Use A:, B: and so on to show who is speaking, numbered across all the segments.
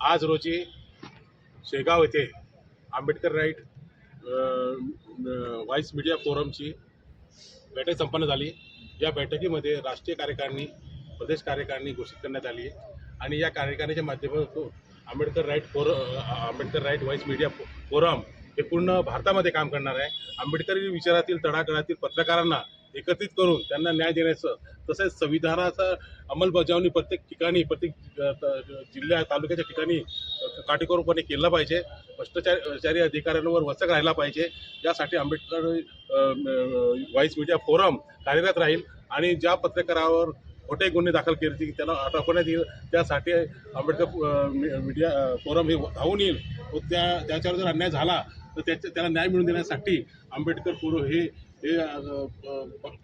A: आज रोजी शेगाव येथे आंबेडकर राईट व्हाईस मीडिया फोरमची बैठक संपन्न झाली. या बैठकीमध्ये राष्ट्रीय कार्यकारिणी प्रदेश कार्यकारिणी घोषित करण्यात आली. आणि या कार्यकारिणीच्या माध्यमातून Ambedkar right for Ambedkar right voice media forum हे पूर्ण भारतामध्ये काम करणार आहे. आंबेडकरी विचारातील तळागाळातील पत्रकारांना एकत्रित करून त्यांना न्याय देण्याचं तसेच संविधानाचा अंमलबजावणी प्रत्येक ठिकाणी प्रत्येक जिल्ह्या तालुक्याच्या ठिकाणी काटेकोरपणे केलं पाहिजे. भ्रष्टाचारी अधिकाऱ्यांवर वचक राहिला पाहिजे. यासाठी आंबेडकर व्हाईस मीडिया फोरम कार्यरत राहील आणि ज्या पत्रकारावर खोटे गुन्हे दाखल केले त्यांना अटकवण्यात येईल. त्यासाठी आंबेडकर मी- मीडिया फोरम हे धावून येईल. व त्या त्याच्यावर जर अन्याय झाला तर त्याच्या त्याला न्याय मिळवून देण्यासाठी आंबेडकर पूर्व हे हे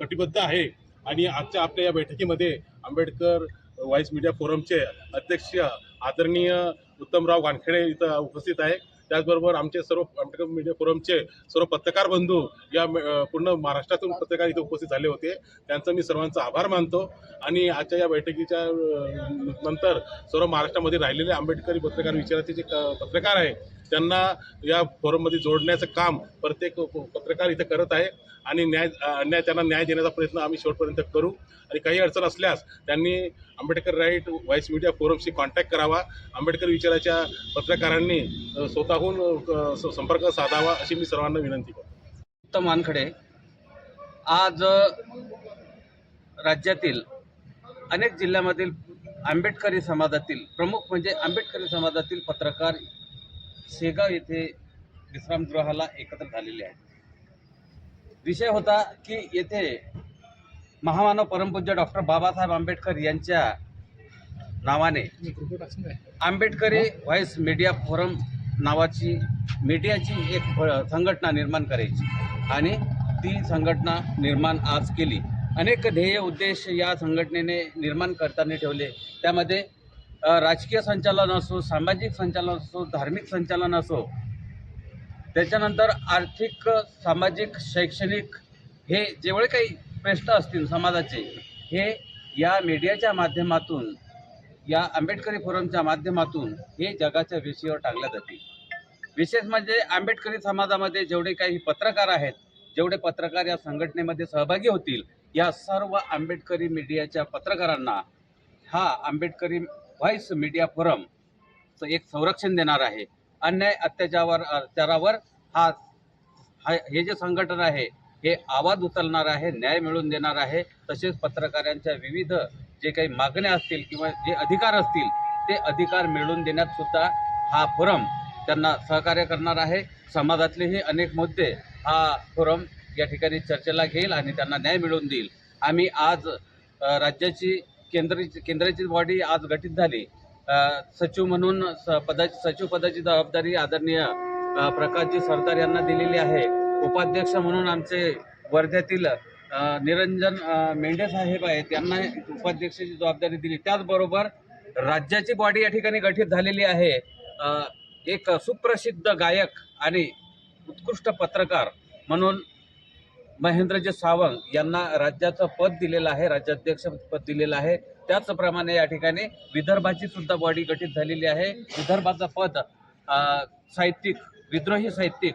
A: कटिबद्ध आहे. आणि आजच्या आपल्या या बैठकीमध्ये आंबेडकर व्हाईस मीडिया फोरमचे अध्यक्ष आदरणीय उत्तमराव वानखेडे इथं उपस्थित आहे. त्याचबरोबर आमचे सर्व आंबेडकर मीडिया फोरमचे सर्व पत्रकार बंधू या पूर्ण महाराष्ट्रातून पत्रकार इथे उपस्थित झाले होते. त्यांचा मी सर्वांचा आभार मानतो. आणि आजच्या या बैठकीच्या नंतर सर्व महाराष्ट्रामध्ये राहिलेले आंबेडकरी पत्रकार विचाराचे जे क- पत्रकार आहे त्यांना या फोरममध्ये जोडण्याचं काम प्रत्येक प- पत्रकार इथे करत आहे. आणि न्याय न्याय त्यांना न्याय देण्याचा प्रयत्न आम्ही शेवटपर्यंत करू. आणि काही अडचण असल्यास त्यांनी आंबेडकर राईट व्हाईस मीडिया फोरमशी कॉन्टॅक्ट करावा. आंबेडकर विचाराच्या पत्रकारांनी स्वतःहून स- संपर्क साधावा अशी मी सर्वांना विनंती करतो.
B: उत्तम वानखडे आज राज्यातील अनेक जिल्ह्यामधील आंबेडकरी समाजातील प्रमुख म्हणजे आंबेडकरी समाजातील पत्रकार शेगाव येथे विश्रामगृहाला एकत्र झालेले आहेत. विषय होता की येथे महामानव परमपूज्य डॉक्टर बाबासाहेब आंबेडकर यांच्या नावाने आंबेडकरी व्हॉइस मीडिया फोरम नावाची मीडियाची एक संघटना निर्माण करायची. आणि ती संघटना निर्माण आज केली. अनेक ध्येय उद्देश या संघटनेने निर्माण करताना ठेवले. त्यामध्ये राजकीय संचालन असो सामाजिक संचालन असो धार्मिक संचालन असो त्याच्यानंतर आर्थिक सामाजिक शैक्षणिक हे जेवढे काही प्रश्न असतील समाजाचे हे या मीडियाच्या माध्यमातून या आंबेडकरी फोरमच्या माध्यमातून हे जगाच्या विषयावर टाकल्या जातील. विशेष म्हणजे आंबेडकरी समाजामध्ये जेवढे काही पत्रकार आहेत जेवढे पत्रकार या संघटनेमध्ये सहभागी होतील या सर्व आंबेडकरी मीडियाच्या पत्रकारांना हा आंबेडकरी व्हॉइस मीडिया फोरमचं एक संरक्षण देणार आहे. अन्याय अत्याचारावर अत्याचारावर हा हे जे संघटन आहे हे आवाज उचलणार आहे न्याय मिळवून देणार आहे. तसेच पत्रकारांच्या विविध जे काही मागण्या असतील किंवा जे अधिकार असतील ते अधिकार मिळवून देण्यात सुद्धा हा फोरम त्यांना सहकार्य करणार आहे. समाजातलेही अनेक मुद्दे हा फोरम या ठिकाणी चर्चेला घेईल आणि त्यांना न्याय मिळवून देईल. आम्ही आज राज्याची केंद्राची केंद्राची बॉडी आज गठीत झाली. सचिव म्हणून स पदाची सचिव पदाची जबाबदारी आदरणीय प्रकाशजी सरदार यांना दिलेली आहे. उपाध्यक्ष म्हणून आमचे वर्ध्यातील निरंजन मेंढे साहेब आहेत त्यांना उपाध्यक्षाची जबाबदारी दिली. त्याचबरोबर राज्याची बॉडी या ठिकाणी गठीत झालेली आहे. एक सुप्रसिद्ध गायक आणि उत्कृष्ट पत्रकार म्हणून महेंद्रजी सावंत यांना राज्याचं पद दिलेलं आहे राज्याध्यक्ष पद दिलेलं आहे. त्याचप्रमाणे या ठिकाणी विदर्भाची सुद्धा बॉडी गठीत झालेली आहे. विदर्भाचं पद साहित्यिक विद्रोही साहित्यिक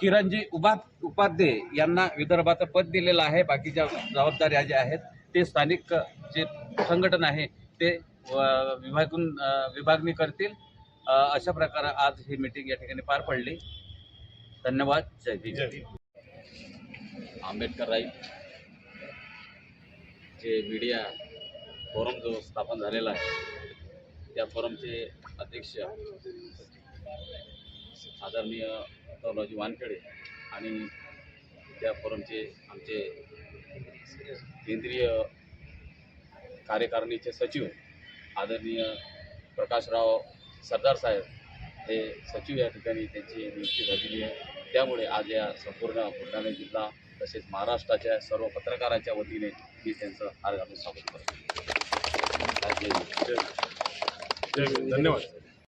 B: किरणजी उभा उपाध्ये यांना विदर्भाचं पद दिलेलं आहे. बाकीच्या जबाबदाऱ्या ज्या आहेत ते स्थानिक जे संघटन आहे ते विभागून विभागणी करतील. अशा प्रकारे आज ही मीटिंग या ठिकाणी पार पडली. धन्यवाद. जय जय
C: आंबेडकर राईट जे मीडिया फोरम जो स्थापन झालेला आहे त्या फोरमचे अध्यक्ष आदरणीय उत्तमरावजी वानखेडे आणि त्या फोरमचे आमचे केंद्रीय कार्यकारिणीचे सचिव आदरणीय प्रकाशराव सरदार साहेब हे सचिव या ठिकाणी त्यांची नियुक्ती झालेली आहे. त्यामुळे आज या संपूर्ण बुलढाणा जिल्हा तसेच महाराष्ट्राच्या सर्व पत्रकारांच्या वतीने मी त्यांचं हार घालून स्वागत करतो.
A: धन्यवाद.